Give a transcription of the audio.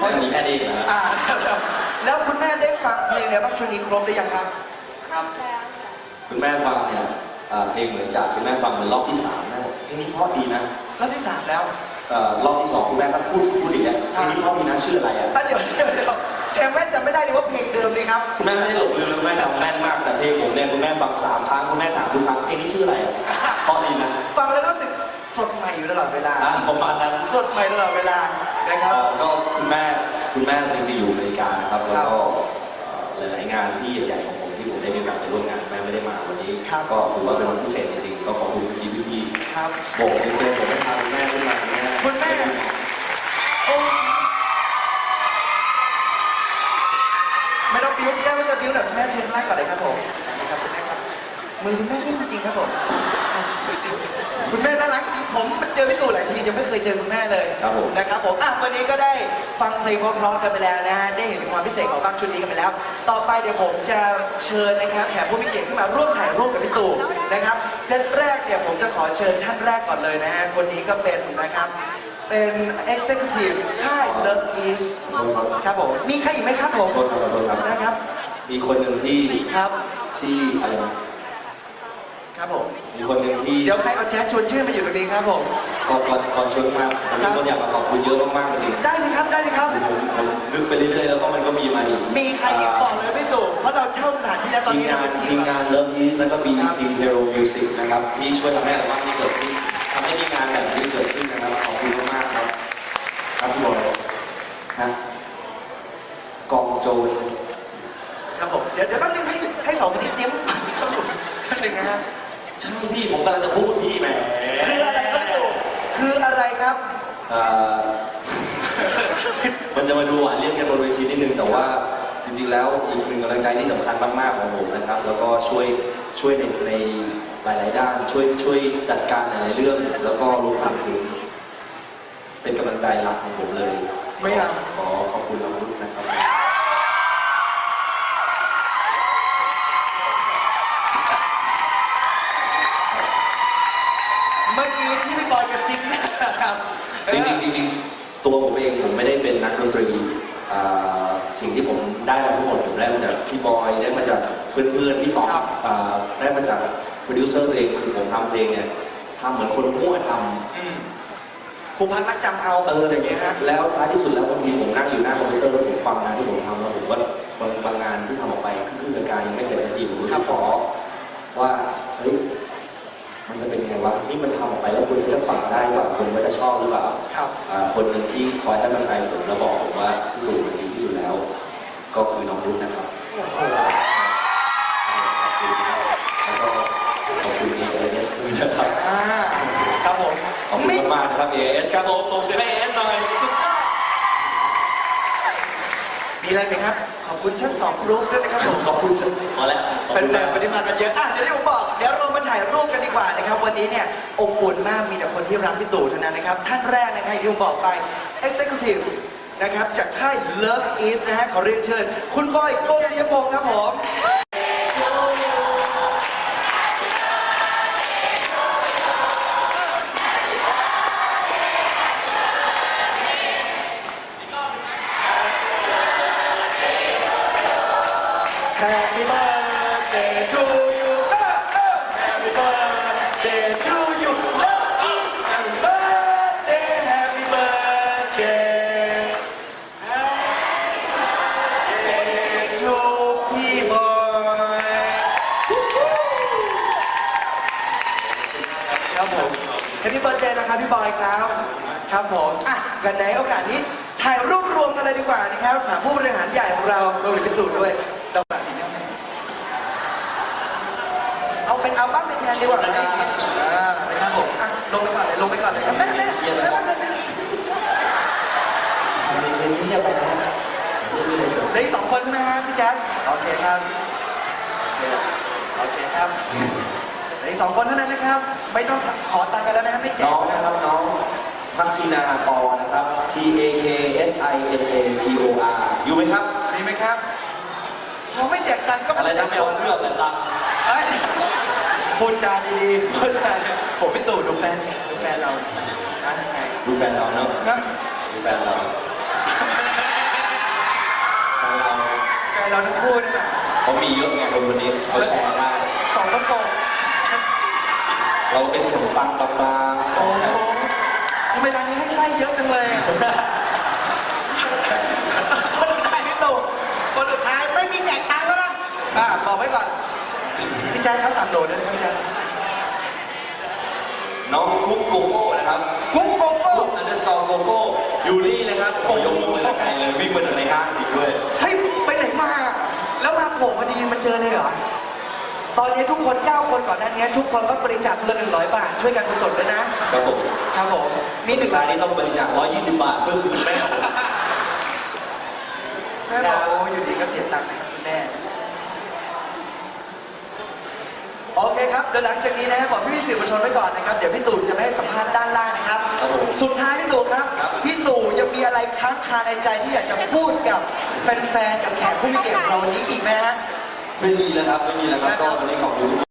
เพราะจะมีแค่นี้นะอ่าแล้วแล้วคุณแม่ได้ฟังเพลงเนี่ยบ้างช่วงนี้ครบหรือยังครับ ครับคุณแม่ฟังเนี่ยอ่าเพลงเหมือนจากคุณแม่ฟังเป็นรอบที่สามแม่บอกเพลงนี้เพราะดีนะรอบที่สามแล้วเอ่อรอบที่สองคุณแม่ก็พูดพูดอีกแล้วเพลงนี้เพราะดีนะชื่ออะไรอะ อะเดี๋ยวเดี๋ยวเดี๋ยวแชมป์แม่จำไม่ได้เลยว่าเพลงเดิมนี่ครับคุณแม่ไม่ได้หลงลืมเลยคุณแม่จำแม่นมากแต่เพลงผมเนี่ยคุณแม่ฟังสามครั้งคุณแม่ถามทุกครั้งเพลงนี้ชื่ออะไรอะเพราะดีนะ ดใหม่อยู่ตลอดเวลา อะประมาณนั้น สดใหม่ตลอดเวลานะครับ เอ่อก็คุณแม่คุณแม่จริงๆอยู่อเมริกานะครับแล้วก็เอ่อหลายๆงานที่ใหญ่ๆของผมที่ผมได้มีโอกาสไปร่วมงานแม่ไม่ได้มาวันนี้ครับ ก็ถือว่าเป็นวันพิเศษจริงๆก็ขอบคุณพี่พี่พี่ครับ ๆโบกนิดเดียวผมไม่พาคุณแม่ขึ้นมาคุณแม่คุณแม่ โอ้ไม่ต้องบิ้วที่ได้ว่าจะบิ้วแบบคุณแม่เชิญแรกก่อนเลยครับผมนะครับคุณแม่ครับมือคุณแม่นิ่มจริงครับผมจริง พี่ตู่หลายทียังไม่เคยเจอคุณแม่เลยครับผมนะครับผมอะวันนี้ก็ได้ฟังเพลงเพราะๆกันไปแล้วนะฮะได้เห็นความพิเศษของบางชุดนี้กันไปแล้ว ต่อไปเดี๋ยวผมจะเชิญนะครับแขกผู้มีเกียรติขึ้นมาร่วมถ่ายรูปกับพี่ตู่นะครับเซตแรกเนี่ยผมจะขอเชิญท่านแรกก่อนเลยนะฮะคนนี้ก็เป็นนะครับเป็น Executive ค่าย Love East ขอโทษครับครับผมมีใครอีกไหมครับผมขอโทษครับขอโทษครับ นะครับมีคนหนึ่งที่ครับที่อะไรนะครับผม มีคนหนึ่งที่เดี๋ยวใครเอาแจ๊สชวนชื่นมาอยู่ตรงนี้ครับผม ก่อนก่อนก่อนชวนมาผมมีคนอยากมาขอบคุณเยอะมากๆจริงได้เลยครับได้เลยครับ ผมผมนึกไปเรื่อยๆแล้วก็มันก็มีมาอีกมีใครอีกบอกเลยไม่ตู่เพราะเราเช่าสถานที่แล้วตอนทีมนี้งานทีมงานเลิฟยีสแล้วก็ BEC Hero Music นะครับที่ช่วยทำให้อัลบั้มนี้เกิดขึ้นทำให้มีงานแบบนี้เกิดขึ้นนะครับขอบคุณมากๆครับครับพี่บอยฮะกองโจร มันจะมาดูหวานเลี่ยนกันบนเวทีนิดนึงแต่ว่าจริงๆแล้วอีกหนึ่งกำลังใจที่สำคัญมากๆของผมนะครับ แล้วก็ช่วยช่วยในในหลายๆด้าน ช่วยช่วยจัดการหลายๆเรื่อง แล้วก็รวมถึงเป็นกำลังใจหลักของผมเลย ไม่เอาขอขอบคุณน้องรุ่นะครับเมื่อกี้ที่พี่บอยกระซิบนะครับ จริงๆจริงๆตัวผมเองผมไม่ได้เป็นนักดนตรีอ่าสิ่งที่ผมได้มาทั้งหมดผมได้มาจากพี่บอยได้มาจากเพื่อนๆพี่ต๋องครับอ่าได้มาจากโปรดิวเซอร์ตัวเองคือผมทำเพลงเนี่ยทำเหมือนคนมั่วทำอืมครูพักรักจำเอาเออออย่างย่างเงี้เงี้ยยคครัรับบแล้วท้ายที่สุดแล้วบางทีผมนั่งอยู่หน้าคอมพิวเตอร์แล้วผมฟังงานที่ผมทำแล้วผมว่าบางบางงานที่ทำออกไปคือคือกายยังไม่เสร็จสักทีผมรู้ครัสึบกขอว่าเฮ้ย มันจะเป็นยังไงวะนี่มันทำออกไปแล้วคุณก็จะฟังได้หรือเปล่าคุณก็จะชอบหรือเปล่าครับ อ่าคนหนึ่งที่คอยให้กำลังใจผมแล้วบอกผมว่าพี่ตู่มันดีที่สุดแล้ว ก็คือน้องรุ่นนะครับโอ้โหขอบคุณครับแล้วก็ขอบคุณเอเอสด้วยนะครับ อ่าครับผมขอบคุณมากๆนะครับ AS ครับผมส่งเสียงให้ AS หน่อยสุดยอดมีอะไรไหมครับ ขอบคุณชั้นสองกรุ๊ปด้วยนะครับผม ขอบคุณฉันพอ แล้วขอบเป็นแฟมากนๆวันนี้มากันเยอะอะเดี๋ยวที่ผมบอกเดี๋ยวเรามาถ่ายรูปกันดีกว่านะครับ วันนี้เนี่ยอบอุ่นมากมีแต่คนที่รักพี่ตู่เท่านั้นนะครับ ท่านแรกนะครับที่ผมบอกไป Executive นะครับจากค่าย Love East นะฮะขอเรียนเชิญ คุณบอยโกศิยพงศ์ครับผม Happy birthday Happy birthday นะครับพี่บอยครับ ครับผมอะกันในโอกาสนี้ถ่ายรูปรวมกันเลยดีกว่านะครับสามผู้บริหารใหญ่ของเรารวมถึงพี่ตู่ด้วยเราฝากสิ่งนี้ไว้เอาเป็นอัลบั้มเป็นแทนดีกว่านะครับอ่านะครับผมอะลงไปก่อนเลยลงไปก่อนเลยครับแม่แม่เยี่ยมแม่เลยครับแม่ตื่นี้เงียบไปนะเรื่องนี้เลยเหลืออีกสองคนใช่ไหมฮะพี่แจ๊คโอเคครับโอเคครับ เหลืออีกสองคนเท่านั้นนะครับ ไม่ต้องขอตังค์กันแล้วนะครับไม่แจน้กองนะครับน้องทักษินาปอนะครับ T A K S I N A P O R อยู่ไหมครับ มีไหมครับเราไม่แจกตังค์ก็อะไรนะไม่เอาเสื้อแต่ตังค์เฮ้ยพูดจาดีๆพูดจาดีผมพี่ตู่ดูแฟนดูแฟนเรานะยังไงดูแฟนเราเนาะนะดูแฟนเราเราทั้งคู่นี่แหละเขามีเยอะไงคนคนนี้เขาแชร์ได้สองคนโต เราเป็นขนมปังบางๆโอ้โหทำไมร้านนี้ให้ไส้เยอะจังเลยอะคนสุดท้ายพี่ตู่คนสุดท้ายไม่มีแจกตังค์แล้วนะอ่าบอกไว้ก่อนพี่แจ๊คครับสามโหลด้วยนะครับพี่แจ๊คน้องกุ๊กโกโก้นะครับ กุ๊กโกโก้กุ๊กอันเดอร์สกอร์โกโก้อยู่นี่นะครับโอ้ยกมือมาจากไกลเลยวิ่งมาจากในห้างอีกด้วย เฮ้ยไปไหนมา แล้วมาโผล่พอดีมาเจอเลยเหรอ ตอนนี้ทุกคน9คนก่อนหน้านี้ทุกคนก็บริจาคคนละ100บาทช่วยกันกุศลด้วยนะครับผมครับผมมีหนึ่งสุดท้ายนี้ต้องบริจาค120 บาทเพื่อคืนแม่ผมแม่บอกโอ้อยู่ดีก็เสียตังค์ให้คุณแม่ โอเคครับเดี๋ยวหลังจากนี้นะครับบอกพี่ๆสื่อมวลชนไว้ก่อนนะครับ เดี๋ยวพี่ตู่จะไม่ให้สัมภาษณ์ด้านล่างนะครับครับผมสุดท้ายพี่ตู่ครับครับ พี่ตู่ยังมีอะไรค้างคาในใจที่อยากจะพูดกับแฟนๆ กับแขกผู้มีเกียรติของเราวันนี้อีกไหมฮะ ไม่มีแล้วครับ ไม่มีแล้วครับก็วันนี้ขอบคุณทุกคน